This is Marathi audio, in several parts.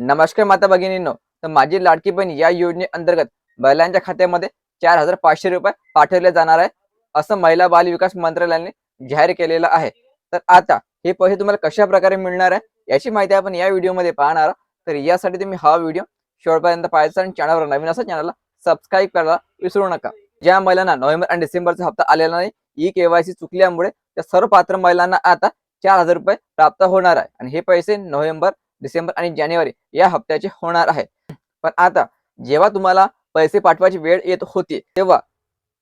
नमस्कार माता भगिनींनो. तर माझी लाडकी बहीण या योजनेअंतर्गत महिलांच्या खात्यामध्ये चार हजार पाचशे रुपये पाठवले जाणार आहे. असं महिला बाल विकास मंत्रालयाने जाहीर केलेलं आहे. तर आता हे पैसे तुम्हाला कशा प्रकारे मिळणार आहे याची माहिती आपण या व्हिडिओमध्ये पाहणार आहोत. तर यासाठी तुम्ही हा व्हिडिओ शेवटपर्यंत पाहायचा आणि चॅनलवर नवीन असं चॅनलला सबस्क्राईब करायला विसरू नका. ज्या महिलांना नोव्हेंबर आणि डिसेंबरचा हप्ता आलेला नाही ई केवायसी चुकल्यामुळे त्या सर्व पात्र महिलांना आता चार हजार रुपये प्राप्त होणार आहे. आणि हे पैसे नोव्हेंबर डिसेंबर आणि जानेवारी या हप्त्याचे होणार आहे. पण आता जेव्हा तुम्हाला पैसे पाठवायची वेळ येत होती तेव्हा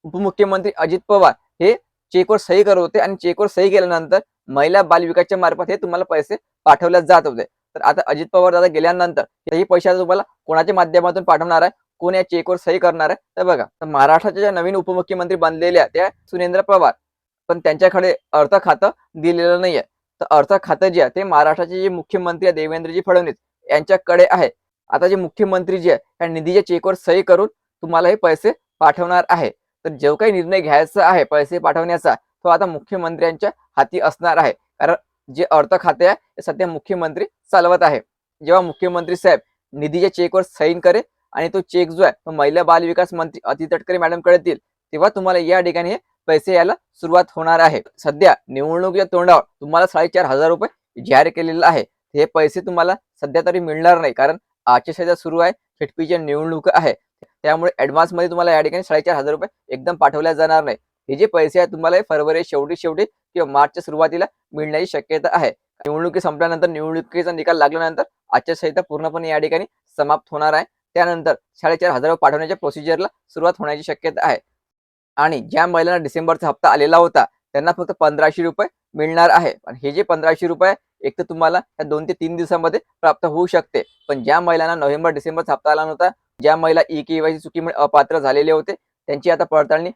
उपमुख्यमंत्री अजित पवार हे चेकवर सही करत होते आणि चेकवर सही केल्यानंतर महिला बालविकासच्या मार्फत हे तुम्हाला पैसे पाठवले जात होते. तर आता अजित पवार दादा गेल्यानंतर हे पैसे तुम्हाला कोणाच्या माध्यमातून पाठवणार आहे? कोण या चेकवर सही करणार आहे? तर बघा तर महाराष्ट्राच्या ज्या नवीन उपमुख्यमंत्री बनलेल्या त्या सुनेंद्र पवार. पण त्यांच्याकडे अर्थ खातं दिलेलं नाहीये. तर अर्थ खातं जे आहे ते महाराष्ट्राचे जे मुख्यमंत्री आहे देवेंद्रजी फडणवीस यांच्याकडे आहे. आता जे मुख्यमंत्री जे आहे या निधीच्या चेकवर सही करून तुम्हाला हे पैसे पाठवणार आहे. तर जो काही निर्णय घ्यायचा आहे पैसे पाठवण्याचा तो आता मुख्यमंत्र्यांच्या हाती असणार आहे. कारण जे अर्थ खाते आहे ते सध्या मुख्यमंत्री चालवत आहे. जेव्हा मुख्यमंत्री साहेब निधीच्या चेकवर सही करेल आणि तो चेक जो आहे तो महिला बाल विकास मंत्री अति तटकरे मॅडमकडे देईल तेव्हा तुम्हाला या ठिकाणी हे पैसे यायला सुरुवात होणार आहे. सध्या निवडणुकीच्या तोंडावर तुम्हाला साडेचार हजार रुपये जाहीर केलेला आहे. हे पैसे तुम्हाला सध्या तरी मिळणार नाही कारण आचारसंहिता सुरू आहे झेडपीच्या निवडणूक आहे. त्यामुळे ऍडव्हान्समध्ये तुम्हाला या ठिकाणी साडेचार हजार रुपये एकदम पाठवल्या जाणार नाही. हे जे पैसे आहेत तुम्हाला फरवरी शेवटी शेवटी किंवा मार्चच्या सुरुवातीला मिळण्याची शक्यता आहे. निवडणुकी संपल्यानंतर निवडणुकीचा निकाल लागल्यानंतर आचारसंहिता पूर्णपणे या ठिकाणी समाप्त होणार आहे. त्यानंतर साडेचार हजार रुपये पाठवण्याच्या प्रोसिजरला सुरुवात होण्याची शक्यता आहे. आणि ज्या महिलांना डिसेंबरचा हप्ता आलेला होता त्यांना फक्त पंधराशे रुपये मिळणार आहे. आणि हे जे पंधराशे रुपये एक तर तुम्हाला या दोन ते तीन दिवसामध्ये प्राप्त होऊ शकते. पण ज्या महिलांना नोव्हेंबर डिसेंबरचा हप्ता आला नव्हता ज्या महिला ई केवायसी चुकीमुळे अपात्र झालेले होते त्यांची आता पडताळणी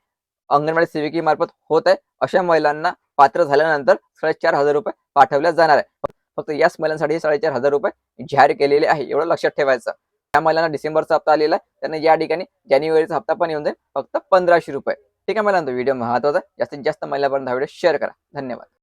अंगणवाडी सेविकेमार्फत होत आहे. अशा महिलांना पात्र झाल्यानंतर साडेचार हजार रुपये पाठवल्या जाणार आहे. फक्त याच महिलांसाठी साडेचार हजार रुपये जाहीर केलेले आहे एवढं लक्षात ठेवायचं. त्या महिलांना डिसेंबरचा हप्ता आलेला आहे त्यांना या ठिकाणी जानेवारीचा हप्ता पण येऊन जाईल फक्त पंधराशे रुपये. ठीक आहे महिलांना व्हिडिओ महत्त्वाचा जास्तीत जास्त महिलापर्यंत हा व्हिडिओ शेअर करा. धन्यवाद.